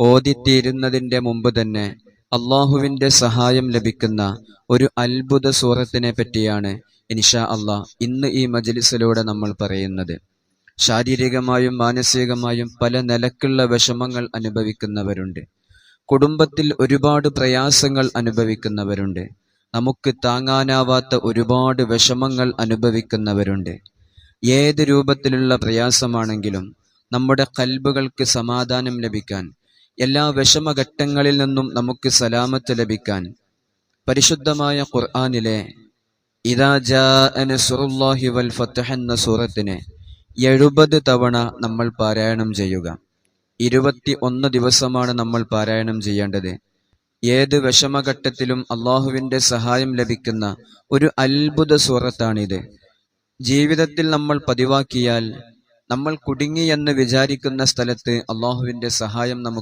ഓതിത്തീരുന്നതിന്റെ മുമ്പ് തന്നെ അള്ളാഹുവിന്റെ സഹായം ലഭിക്കുന്ന ഒരു അത്ഭുത സൂറത്തിനെ പറ്റിയാണ് ഇൻഷാ അള്ളാഹ് ഇന്ന് ഈ മജ്ലിസിലൂടെ നമ്മൾ പറയുന്നത്. ശാരീരികമായും മാനസികമായും പല നിലക്കുള്ള വിഷമങ്ങൾ അനുഭവിക്കുന്നവരുണ്ട്. കുടുംബത്തിൽ ഒരുപാട് പ്രയാസങ്ങൾ അനുഭവിക്കുന്നവരുണ്ട്. നമുക്ക് താങ്ങാനാവാത്ത ഒരുപാട് വിഷമങ്ങൾ അനുഭവിക്കുന്നവരുണ്ട്. ഏത് രൂപത്തിലുള്ള പ്രയാസമാണെങ്കിലും നമ്മുടെ കൽബുകൾക്ക് സമാധാനം ലഭിക്കാൻ എല്ലാ വിഷമഘട്ടങ്ങളിൽ നിന്നും നമുക്ക് സലാമത്ത് ലഭിക്കാൻ പരിശുദ്ധമായ ഖുർആാനിലെ ഇതാ ജാ വൽ എന്ന സൂറത്തിനെ എഴുപത് തവണ നമ്മൾ പാരായണം ചെയ്യുക. ഇരുപത്തി ഒന്ന് ദിവസമാണ് നമ്മൾ പാരായണം ചെയ്യേണ്ടത്. ഏത് വിഷമഘട്ടത്തിലും അള്ളാഹുവിന്റെ സഹായം ലഭിക്കുന്ന ഒരു അത്ഭുത സൂറത്താണിത്. ജീവിതത്തിൽ നമ്മൾ പതിവാക്കിയാൽ നമ്മൾ കുടുങ്ങി എന്ന് വിചാരിക്കുന്ന സ്ഥലത്ത് അള്ളാഹുവിന്റെ സഹായം നമുക്ക്